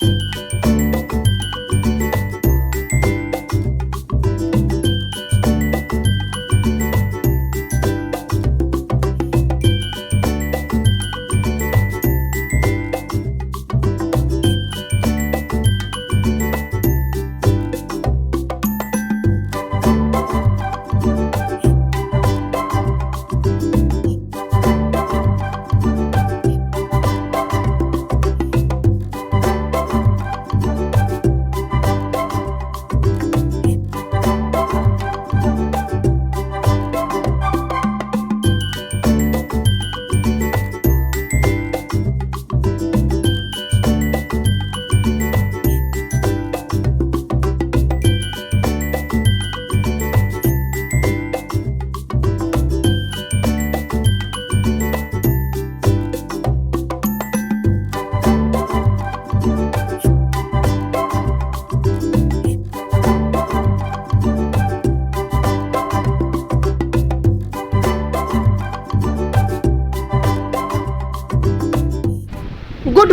Good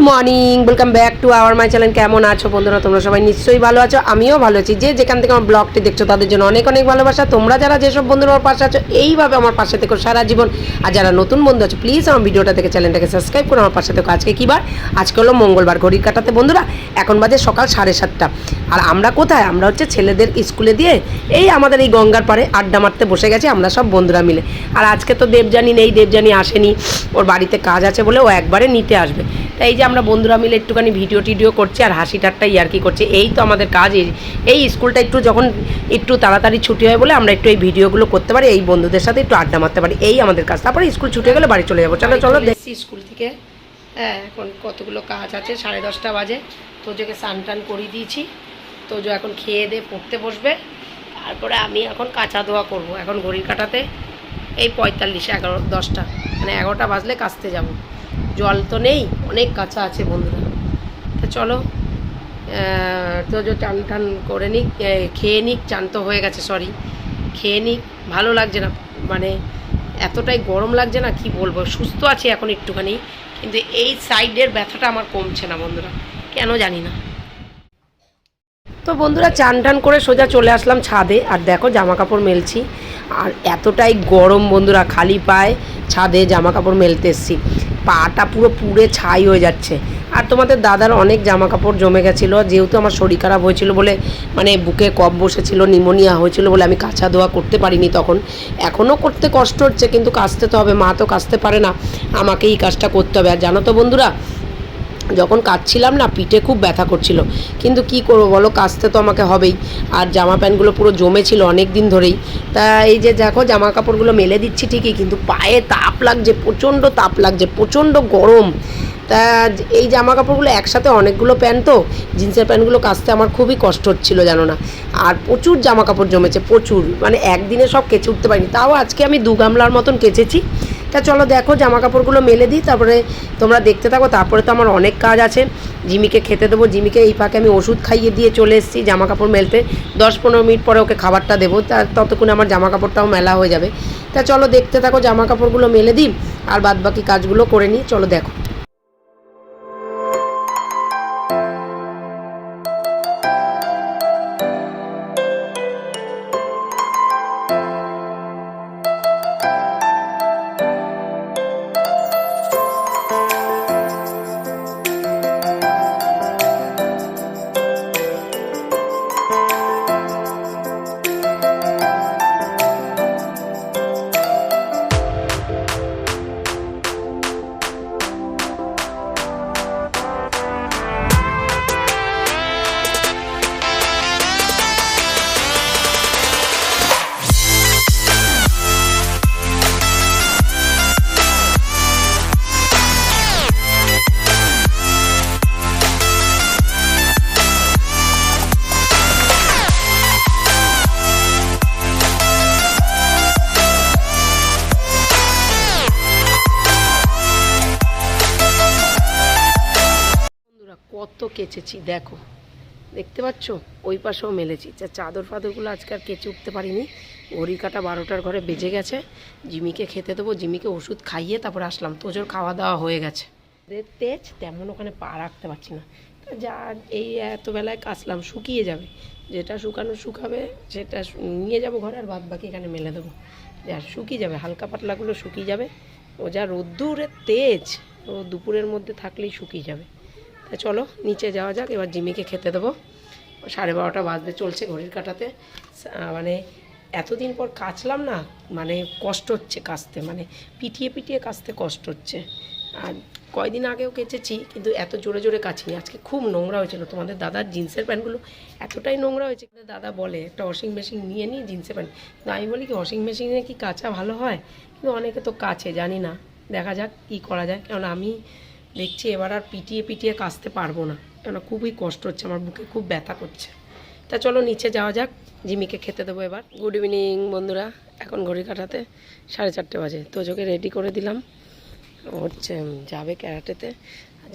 morning welcome back to our my channel কেমন আছো বন্ধুরা? তোমরা সবাই নিশ্চয়ই ভালো আছো, আমিও ভালো আছি। যে যেখান থেকে আমার ব্লগটি দেখছ, তাদের জন্য অনেক অনেক ভালোবাসা। তোমরা যারা যেসব বন্ধুরা আমার পাশে আছো, এইভাবে আমার পাশে থেকো সারা জীবন। আর যারা নতুন বন্ধু আছো প্লিজ আমার ভিডিওটা থেকে চ্যানেলটাকে সাবস্ক্রাইব করে আমার পাশে থেকো। আজকে কী বার? আজকে হলো মঙ্গলবার ঘড়ি কাটাতে। বন্ধুরা, এখন বাজে সকাল সাড়ে সাতটা। আর আমরা কোথায়? আমরা হচ্ছে ছেলেদের স্কুলে দিয়ে এই আমাদের এই গঙ্গার পাড়ে আড্ডা মারতে বসে গেছি আমরা সব বন্ধুরা মিলে। আর আজকে তো দেবজানি নেই দেবজানি আসেনি। ওর বাড়িতে কাজ আছে বলে ও একবারে নিতে আসবে। তাই এই যে বন্ধুরা মিলে একটুখানি ভিডিও টিডিও করছি আর হাসি ঠাট্টা ইয়ার্কি করছি, এই তো আমাদের কাজ। এই- স্কুলটা একটু যখন একটু তাড়াতাড়ি ছুটি হয় বলে আমরা একটু এই ভিডিওগুলো করতে পারি, এই বন্ধুদের সাথে একটু আড্ডা মারতে পারি, এই আমাদের কাজ। তারপরে স্কুল ছুটি গেলে বাড়ি চলে যাব। চলো চলো দেখছি স্কুল থেকে। হ্যাঁ এখন কতগুলো কাজ আছে, সাড়ে দশটা বাজে। তোজোকে স্নান টান করিয়ে দিয়েছি। তোজো এখন খেয়ে দিয়ে পড়তে বসবে। তারপরে আমি এখন কাঁচা ধোয়া করব, এখন ঘড়ির কাটাতে। এই পঁয়তাল্লিশ এগারো, দশটা মানে এগারোটা বাজলে কাচতে যাব। জল তো নেই, অনেক কাঁচা আছে বন্ধুরা। তো চলো তো যে চান টান করে নিক খেয়ে নিক, চান তো হয়ে গেছে সরি খেয়ে নিক, ভালো লাগছে না মানে এতটাই গরম লাগছে না, কি বলব, সুস্থ আছি এখন একটুখানি, কিন্তু এই সাইডের ব্যথাটা আমার কমছে না বন্ধুরা, কেন জানি না। তো বন্ধুরা, চান টান করে সোজা চলে আসলাম ছাদে, আর দেখো জামা কাপড় মেলছি, আর এতটাই গরম বন্ধুরা, খালি পায়ে ছাদে জামা কাপড় মেলতে এসছি। পাটা পুরো পুড়ে ছাই হয়ে যাচ্ছে। আর তোমাদের দাদার অনেক জামা কাপড় জমে গেছিল, যেহেতু আমার শরীর খারাপ হয়েছিল বলে মানে বুকে কফ বসেছিল, নিমোনিয়া হয়েছিল বলে আমি কাঁচা ধোয়া করতে পারিনি তখন। এখনও করতে কষ্ট হচ্ছে, কিন্তু কাচতে তো হবে, মা তো কাচতে পারে না। আমাকেই কাজটা করতে হবে। আর জানো তো বন্ধুরা যখন কাচ্ছিলাম না, পিঠে খুব ব্যথা করছিল। কিন্তু কি করব বলো, কাচতে তো আমাকে হবেই। আর জামা প্যান্টগুলো পুরো জমেছিল অনেক দিন ধরেই। তা এই যে দেখো, জামা কাপড়গুলো মেলে দিচ্ছি ঠিকই, কিন্তু পায়ে তাপ লাগছে, প্রচণ্ড তাপ লাগছে, প্রচণ্ড গরম। তা এই জামা কাপড়গুলো একসাথে অনেকগুলো প্যান্ট তো, জিন্সের প্যান্টগুলো কাচতে আমার খুবই কষ্ট হচ্ছিল জানো না। আর প্রচুর জামা কাপড় জমেছে, প্রচুর। মানে একদিনে সব কেচে উঠতে পারিনি। তাও আজকে আমি দু গামলার মতন কেচেছি। তা চলো দেখো জামা কাপড়গুলো মেলে দিই, তারপরে তোমরা দেখতে থাকো। তারপরে তো আমার অনেক কাজ আছে। জিমিকে খেতে দেবো। জিমিকে এই ফাঁকে আমি ওষুধ খাইয়ে দিয়ে চলে এসেছি জামা কাপড় মেলতে। দশ পনেরো মিনিট পরে ওকে খাবারটা দেবো। তা ততক্ষণে আমার জামা কাপড়টাও মেলা হয়ে যাবে। তা চলো দেখতে থাকো জামা কাপড়গুলো মেলে দিই, আর বাদ বাকি কাজগুলো করে নিই। চলো দেখো। কেচেছি, দেখো। দেখতে পাচ্ছ? ওই পাশেও মেলেছি। যা চাদর ফাদরগুলো আজকে আর কেচে উঠতে পারিনি। ঘড়ি কাটা বারোটার ঘরে বেজে গেছে। জিমিকে খেতে দেবো। জিমিকে ওষুধ খাইয়ে তারপর আসলাম। তোজোর খাওয়া দাওয়া হয়ে গেছে। ওদের তেজ তেমন ওখানে পা রাখতে পারছি না। যা, এই এত বেলায় কাচলাম শুকিয়ে যাবে। যেটা শুকানো শুকাবে, সেটা নিয়ে যাব ঘরে আর বাদ বাকি এখানে মেলে দেবো। যা, শুকিয়ে যাবে। হালকা পাতলাগুলো শুকিয়ে যাবে। ও যা রোদ্দুরের তেজ, ও দুপুরের মধ্যে থাকলেই শুকিয়ে যাবে। তা চলো, নিচে যাওয়া যাক, এবার জিমিকে খেতে দেবো। সাড়ে বারোটা বাজতে চলছে ঘড়ির কাটাতে। মানে এতদিন পর কাচলাম না মানে কষ্ট হচ্ছে কাচতে মানে পিটিয়ে পিটিয়ে কাচতে কষ্ট হচ্ছে। আর কয়দিন আগেও কেচেছি, কিন্তু এত জোরে জোরে কাচিনি। আজকে খুব নোংরা হয়েছিল। তোমাদের দাদার জিন্সের প্যান্টগুলো এতটাই নোংরা হয়েছে কিন্তু দাদা বলে, একটা ওয়াশিং মেশিন নিয়ে নিই জিন্সের প্যান্ট। কিন্তু আমি বলি কি ওয়াশিং মেশিনে কি কাচা ভালো হয়? কিন্তু অনেকে তো কাছে জানি না। দেখা যাক কী করা যায়। কারণ আমি দেখছি এবার আর পিটিয়ে পিটিয়ে কাচতে পারব না। কেন খুবই কষ্ট হচ্ছে, আমার বুকে খুব ব্যথা করছে। তা চলো নিচে যাওয়া যাক, জিমিকে খেতে দেবো এবার। গুড ইভিনিং বন্ধুরা। এখন ঘড়ি কাটাতে সাড়ে চারটে বাজে। তোজোকে রেডি করে দিলাম। হচ্ছে যাবে ক্যারাটেতে।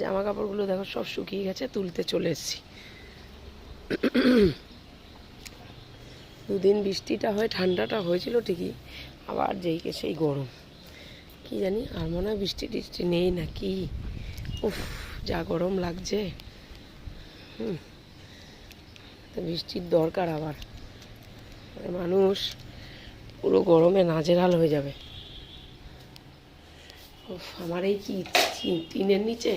জামা কাপড়গুলো দেখো সব শুকিয়ে গেছে, তুলতে চলে এসেছি। দুদিন বৃষ্টিটা হয়ে, ঠান্ডাটা হয়েছিল ঠিকই, আবার যেইকে সেই গরম। কি জানি, আর মনে হয় বৃষ্টি টিষ্টি নেই না কি উফ যা গরম লাগছে। হুম বৃষ্টির দরকার আবার। মানে মানুষ পুরো গরমে নাজেরাল হয়ে যাবে। উফ, আমার এই কি টিনের নিচে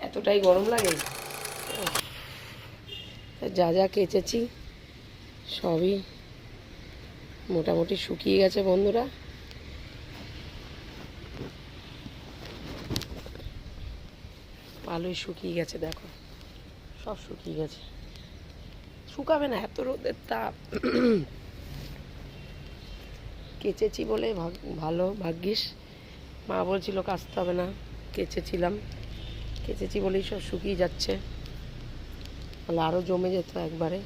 এতটাই গরম লাগে? যা যা কেচেছি সবই মোটামুটি শুকিয়ে গেছে বন্ধুরা। ভালোই শুকিয়ে গেছে, দেখো। সব শুকিয়ে গেছে। শুকাবে না, এত রোদের তাপ। কেচেছি বলে ভালো ভাগ্যিস। মা বলছিল কাচতে হবে না, কেচেছিলাম। কেচেছি বলেই সব শুকিয়ে যাচ্ছে। তাহলে আরও জমে যেত একবারে।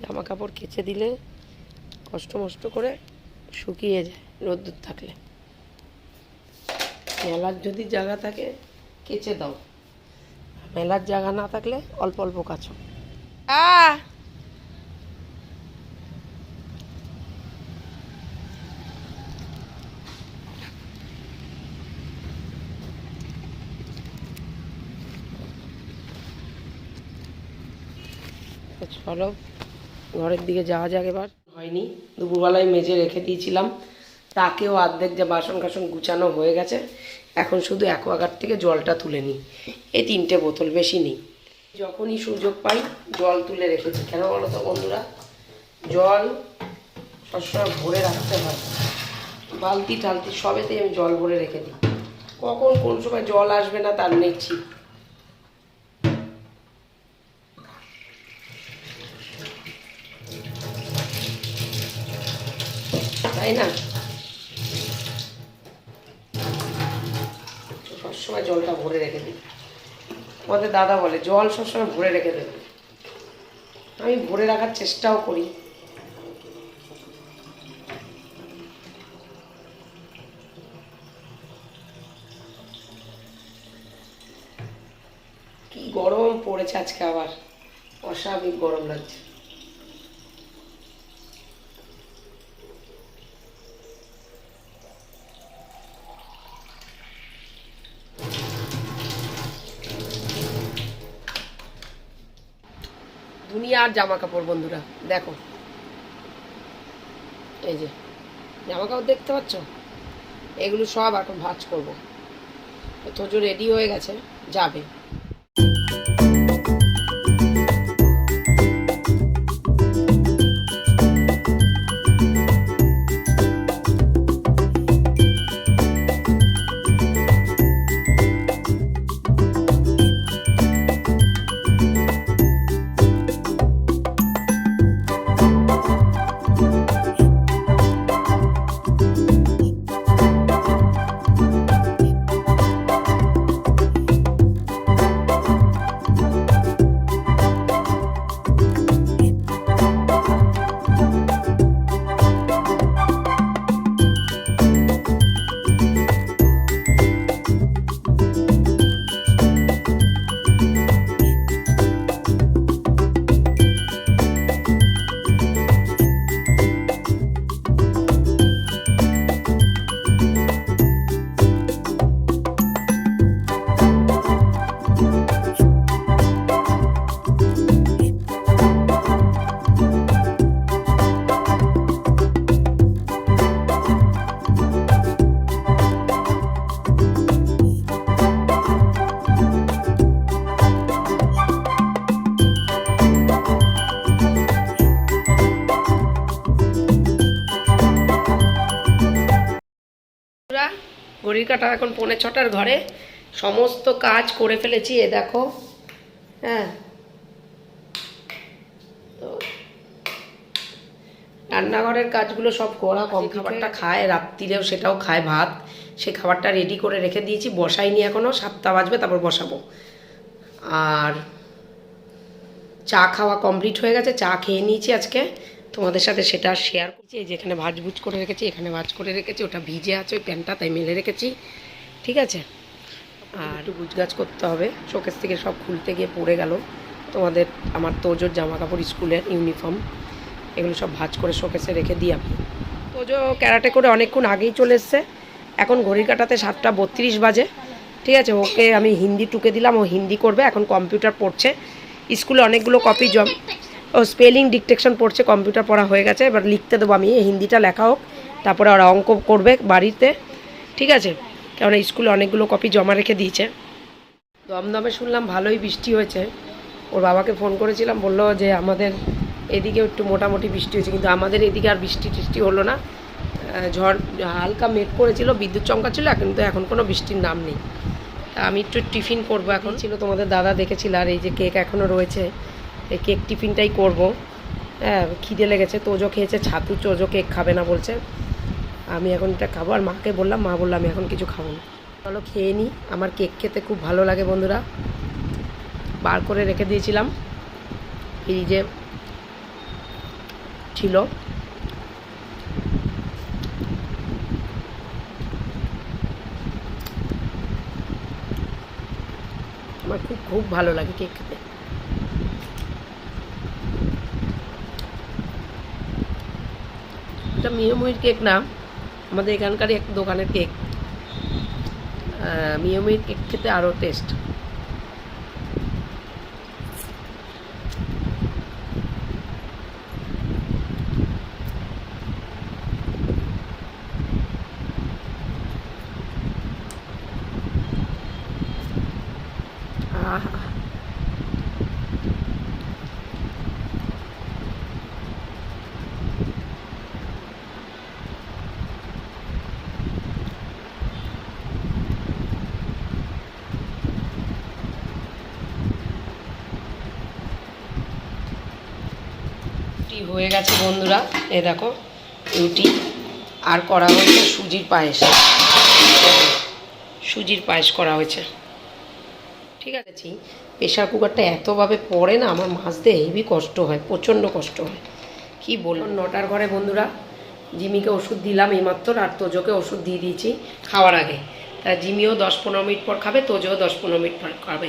জামা কাপড় কেচে দিলে কষ্ট মষ্ট করে শুকিয়ে যায় রোদ্দুর থাকলে। মেলার যদি জায়গা থাকে কেচে দাও। মেলার জায়গা না থাকলে অল্প অল্প কাছো। আ চলো ঘরের দিকে যাওয়া যাক এবার। হয়নি দুপুরবেলায় মেজে রেখে দিয়েছিলাম। তাকেও অর্ধেক যে বাসন কাসন গুছানো হয়ে গেছে, এখন শুধু অ্যাকোয়াগার্ড থেকে জলটা তুলে নিই। এই তিনটে বোতল বেশি নেই। যখনই সুযোগ পাই, জল তুলে রেখেছি। কেন বলো তো বন্ধুরা? জল সবসময় ভরে রাখতে হয়। বালতি টালতি সবেতেই আমি জল ভরে রেখে দিই। কখন কোন সময় জল আসবে না তার ঠিক তাই না? আমাদের দাদা বলে, জল সবসময় ভরে রেখে দেবে। আমি ভরে রাখার চেষ্টাও করি। কি গরম পড়েছে আজকে আবার। অস্বাভাবিক গরম লাগছে। দুনিয়ার জামা কাপড় বন্ধুরা, দেখো। এই যে জামা কাপড় দেখতে পাচ্ছ? এগুলো সব এখন ভাজ করব। তো রেডি হয়ে গেছে, যাবে। ঘড়ির কাটা এখন পৌনে ছটার ঘরে। সমস্ত কাজ করে ফেলেছি এ দেখো। হ্যাঁ। তো রান্নাঘরের কাজগুলো সব করা কম খাবারটা খায় রাত্রিরেও সেটাও খায় ভাত। সে খাবারটা রেডি করে রেখে দিয়েছি বসাইনি এখনও সাতটা বাজবে তারপর বসাবো। আর চা খাওয়া কমপ্লিট হয়ে গেছে চা খেয়ে নিয়েছি আজকে। তোমাদের সাথে সেটা শেয়ার করছি। এই যেখানে ভাজভুজ করে রেখেছি, এখানে ভাজ করে রেখেছি, ওটা ভিজে আছে, ওই প্যান্টটা তাই মেলে রেখেছি। ঠিক আছে? আর একটু গুজগাছ করতে হবে। শোকেস থেকে সব খুলতে গিয়ে পড়ে গেল। তোমাদের, আমার তোজোর জামা কাপড় স্কুলের ইউনিফর্ম এগুলো সব ভাজ করে শোকেসে রেখে দিই আমি। তোজো ক্যারাটে করে অনেকক্ষণ আগেই চলে এসছে। এখন ঘড়ির কাটাতে সাতটা বত্রিশ বাজে। ঠিক আছে? ওকে আমি হিন্দি টুকে দিলাম, ও হিন্দি করবে, এখন কম্পিউটার পড়ছে। স্কুলে অনেকগুলো কপি জম ও স্পেলিং ডিকটেকশন পড়ছে কম্পিউটার পড়া হয়ে গেছে, এবার লিখতে দেবো আমি। হিন্দিটা লেখা হোক, তারপরে ওরা অঙ্ক করবে বাড়িতে, ঠিক আছে? কেননা স্কুলে অনেকগুলো কপি জমা রেখে দিয়েছে। দমদমে শুনলাম ভালোই বৃষ্টি হয়েছে। ওর বাবাকে ফোন করেছিলাম, বলল যে আমাদের এদিকেও একটু মোটামুটি বৃষ্টি হয়েছে, কিন্তু আমাদের এদিকে আর বৃষ্টি টিষ্টি হলো না। ঝড়, হালকা মেঘ করেছিল, বিদ্যুৎ চমকা ছিল, কিন্তু এখন কোনো বৃষ্টির নাম নেই। আমি একটু টিফিন করব, এখন ছিল তোমাদের দাদা দেখেছিল, আর এই যে কেক এখনও রয়েছে। এই কেক টিফিনটাই করব। হ্যাঁ খিদে লেগেছে, তোজো খেয়েছে, ছাতু তোজো কেক খাবে না বলছে। আমি এখন এটা খাব, আর মাকে বললাম, মা বললাম আমি এখন কিছু খাব না। চলো খেয়ে নিই আমার কেক খেতে খুব ভালো লাগে বন্ধুরা। বার করে রেখে দিয়েছিলাম। ফ্রিজে ছিল। আমার খুব খুব ভালো লাগে কেক খেতে। এটা মিয়ময়ির কেক না আমাদের এখানকারই এক দোকানের কেক। আহ, মিয়ময়ির কেক খেতে আরও টেস্ট আহা রুটি হয়ে গেছে বন্ধুরা, এ দেখো, রুটি আর করা হয়েছে সুজির পায়েস। সুজির পায়েস করা হয়েছে। ঠিক আছে প্রেশার কুকারটা এতভাবে পড়ে না, আমার মাজতে হেভি কষ্ট হয়, প্রচণ্ড কষ্ট হয়। কি বলব? নটার ঘরে বন্ধুরা, জিমিকে ওষুধ দিলাম এইমাত্র, আর তোজোকে ওষুধ দিয়ে দিয়েছি খাওয়ার আগে। তা জিমিও দশ পনেরো মিনিট পর খাবে, তোজোও দশ পনেরো মিনিট পর খাবে।